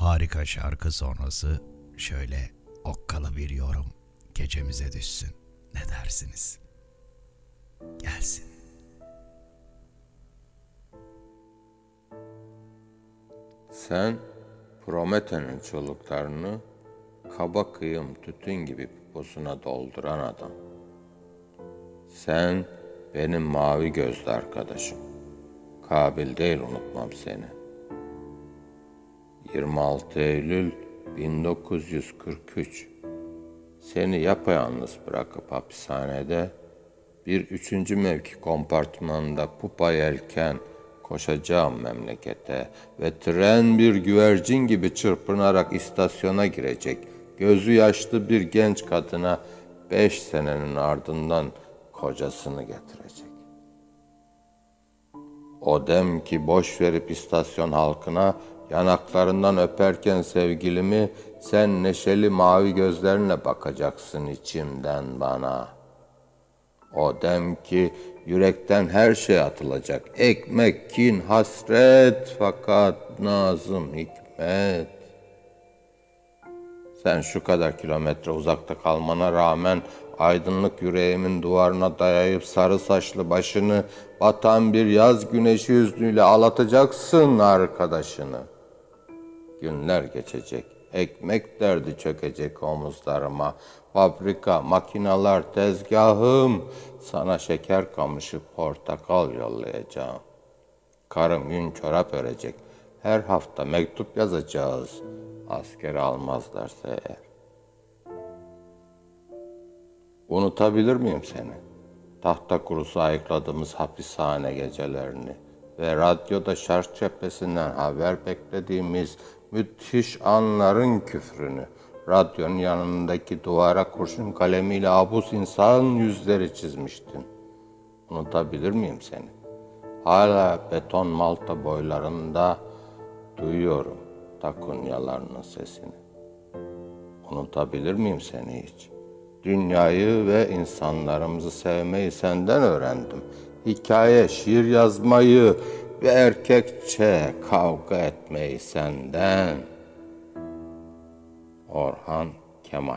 harika şarkı sonrası şöyle okkalı bir yorum gecemize düşsün. Ne dersiniz? Gelsin. Sen Promethe'nin çoluklarını kaba kıyım tütün gibi poposuna dolduran adam. Sen benim mavi gözlü arkadaşım. Kabil değil unutmam seni. 26 Eylül 1943 Seni yapayalnız bırakıp hapishanede bir üçüncü mevki kompartmanında pupa yelken koşacağım memlekete ve tren bir güvercin gibi çırpınarak istasyona girecek. Gözü yaşlı bir genç kadına beş senenin ardından kocasını getirecek. O dem ki boş verip istasyon halkına yanaklarından öperken sevgilimi sen neşeli mavi gözlerinle bakacaksın içimden bana. O dem ki yürekten her şey atılacak. Ekmek, kin, hasret fakat nazım hikmet. Sen şu kadar kilometre uzakta kalmana rağmen aydınlık yüreğimin duvarına dayayıp sarı saçlı başını batan bir yaz güneşi hüznüyle ağlatacaksın arkadaşını. Günler geçecek, ekmek derdi çökecek omuzlarıma. Fabrika, makinalar, tezgahım, sana şeker kamışı, portakal yollayacağım. Karım gün çorap örecek. Her hafta mektup yazacağız. Askere almazlarsa eğer. Unutabilir miyim seni? Tahta kurusu ayıkladığımız hapishane gecelerini ve radyoda şarj cephesinden haber beklediğimiz müthiş anların küfrünü. Radyonun yanındaki duvara kurşun kalemiyle abuz insan yüzleri çizmiştin. Unutabilir miyim seni? Hala beton malta boylarında duyuyorum takunyalarının sesini. Unutabilir miyim seni hiç? Dünyayı ve insanlarımızı sevmeyi senden öğrendim. Hikaye, şiir yazmayı ve erkekçe kavga etmeyi senden. Orhan Kemal